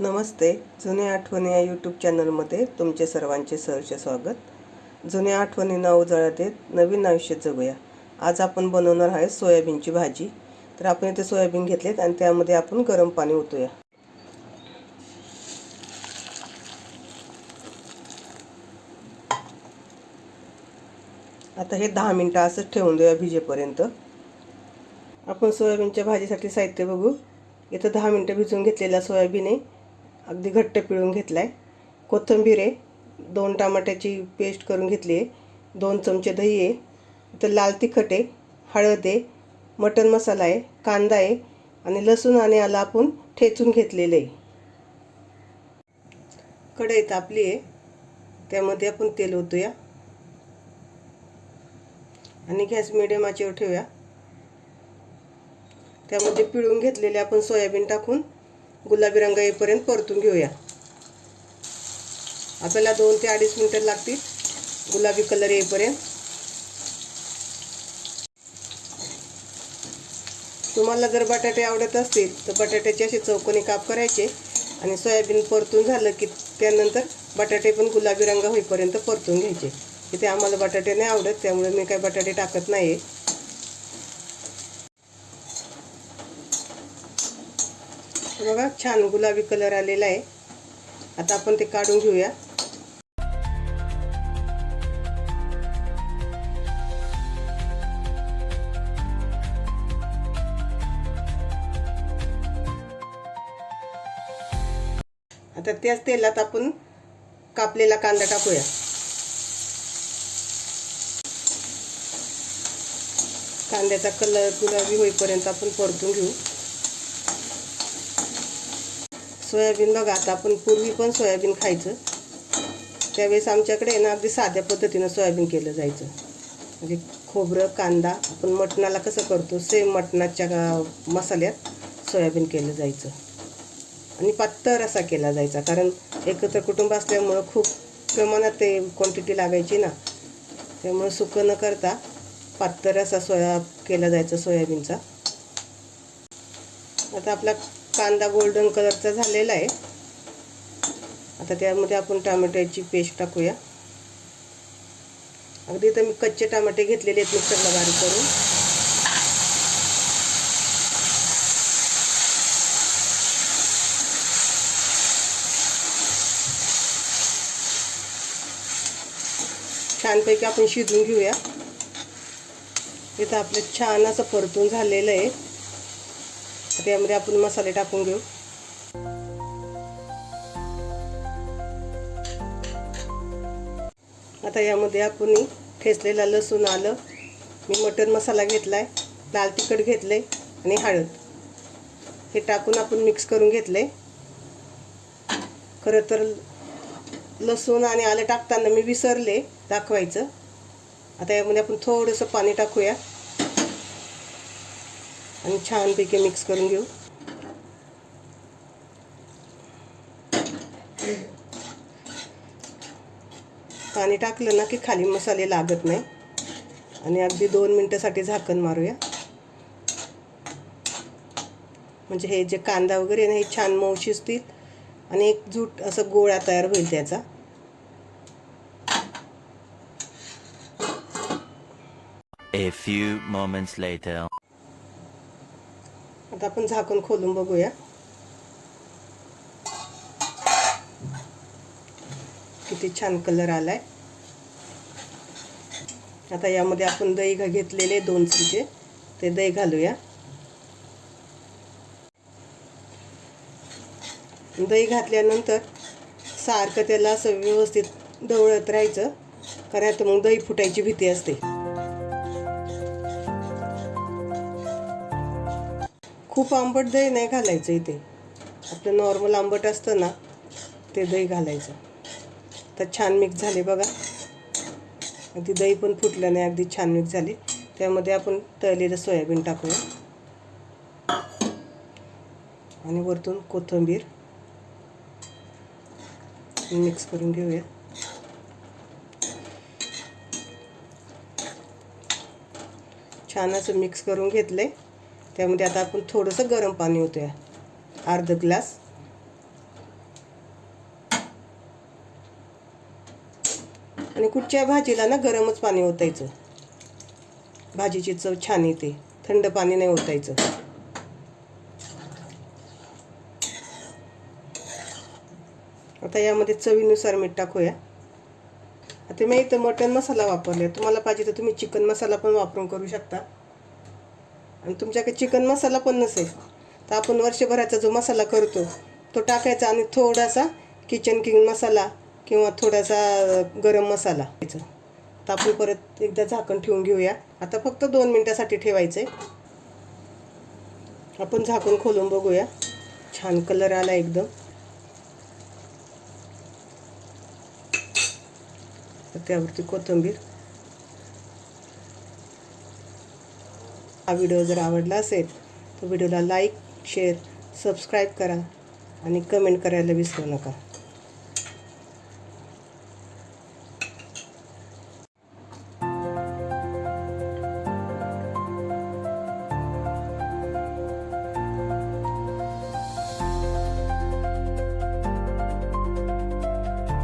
नमस्ते. जुन्या आठवणी या यूट्यूब चॅनलमध्ये तुमचे सर्वांचे सहर्ष स्वागत. जुन्या आठवणींना उजाळा देत नवीन आयुष्य जगूया. आज आपण बनवणार आहे सोयाबीनची भाजी. तर आपण इथे सोयाबीन घेतलेत आणि त्यामध्ये आपण गरम पाणी ओतूया. आता हे दहा मिनटं असंच ठेवून देऊया भिजेपर्यंत. आपण सोयाबीनच्या भाजीसाठी साहित्य बघू. इथं दहा मिनटं भिजवून घेतलेला सोयाबीन आहे. अगदी घट्ट पिळून घेतला आहे कोथिंबीर आहे दोन टमाट्याची पेस्ट करून घेतली आहे दोन चमचे दही आहे तर लाल तिखट आहे हळद आहे मटण मसाला आहे कांदा आहे आणि लसूण आणि आला आपण ठेचून घेतलेलं आहे. कढई तापली आहे त्यामध्ये आपण तेल ओतूया. आणि गॅस मिडियम आचेवर ठेवूया. त्यामध्ये पिळून घेतलेले आपण सोयाबीन टाकून गुलाबी रंग येईपर्यंत परतून घेऊया. आपल्याला दोन ते अडीच मिनटं लागतील गुलाबी कलर येईपर्यंत. तुम्हाला जर बटाटे आवडत असतील तर बटाट्याचे असे चौकोनी काप करायचे आणि सोयाबीन परतून झालं की त्यानंतर बटाटे पण गुलाबी रंग होईपर्यंत परतून घ्यायचे. इथे आम्हाला बटाटे नाही आवडत त्यामुळे मी काही बटाटे टाकत नाही आहे बघा छान गुलाबी कलर आलेला आहे. आता आपण ते काढून घेऊया. आता त्याच तेलात आपण कापलेला कांदा टाकूया. कांद्याचा कलर गुलाबी होईपर्यंत आपण परतून घेऊ. सोयाबीन बघा आता आपण पूर्वी पण सोयाबीन खायचं. त्यावेळेस आमच्याकडे ना अगदी साध्या पद्धतीनं सोयाबीन केलं जायचं. म्हणजे खोबरं कांदा आपण मटणाला कसं करतो सेम मटणाच्या मसाल्यात सोयाबीन केलं जायचं. आणि पातळ असा केला जायचा कारण एकत्र कुटुंब असल्यामुळं खूप प्रमाणात ते क्वांटिटी लागायची ना. त्यामुळं सुकं न करता पातळ असा सोया केला जायचा सोयाबीनचा. आता आपला कांदा गोल्डन कलरचा झालेला आहे. आता त्यामध्ये आपण टमाट्याची पेस्ट टाकूया. अगदी तर मी कच्चे टमाटे घेतलेले आहेत मिक्सरला बारीक करून. छानपैकी आपण शिजून घेऊया. इथं आपलं छान असं परतून झालेलं आहे. त्यामध्ये आपण मसाले टाकून घेऊ. आता यामध्ये आपण ठेचलेला लसूण आलं. मी मटन मसाला घेतला आहे लाल तिखट घेतलं आहे आणि हळद. हे टाकून आपण मिक्स करून घेतलं आहे खरं तर लसूण आणि आलं टाकताना मी विसरले दाखवायचं. आता यामध्ये आपण थोडंसं पाणी टाकूया. आणि छानपैकी मिक्स करून घेऊ. पाणी टाकलं ना की खाली मसाले लागत नाही. आणि अगदी दोन मिनटासाठी झाकण मारूया. म्हणजे हे जे कांदा वगैरे ना हे छान मऊ शिजतील आणि एक जूट असं गोळा तयार होईल त्याचा. A few moments later. आता आपण झाकण खोलून बघूया. किती छान कलर आलाय. आता यामध्ये आपण दही घेतलेले दोन चमचे ते दही घालूया. दही घातल्यानंतर सारखं त्याला असं व्यवस्थित ढवळत राहायचं कारण आता मग दही फुटायची भीती असते. खूप आंबट दही नाही घालायचं इथे. आपलं नॉर्मल आंबट असतं ना ते दही घालायचं. तर छान मिक्स झाले बघा. अगदी दही पण फुटलं नाही अगदी छान मिक्स झाले. त्यामध्ये आपण तळलेलं सोयाबीन टाकूया. आणि वरतून कोथिंबीर मिक्स करून घेऊया. छान असं मिक्स करून घेतलं आहे त्यामध्ये आता आपण थोडंसं गरम पाणी होतोय अर्ध ग्लास. आणि कुठच्या भाजीला ना गरमच पाणी ओतायचं? भाजीची चव छान येते. थंड पाणी नाही ओतायचं. आता यामध्ये चवीनुसार मीठ टाकूया. आता मी इथं मटन मसाला वापरला तुम्हाला पाहिजे तर तुम्ही चिकन मसाला पण वापरून करू शकता. आणि तुमच्याकडे चिकन मसाला पण नसेल तर आपण वर्षभराचा जो मसाला करतो तो टाकायचा आणि थोडासा किचन किंग मसाला किंवा थोडासा गरम मसाला त्याचा तर आपण परत एकदा झाकण ठेवून घेऊया. आता फक्त दोन मिनटासाठी ठेवायचं आहे आपण झाकण खोलून बघूया. छान कलर आला एकदम. त्यावरती कोथिंबीर. हा व्हिडिओ जर आवडला असेल तर व्हिडिओला लाईक शेअर सबस्क्राईब करा आणि कमेंट करायला विसरू नका.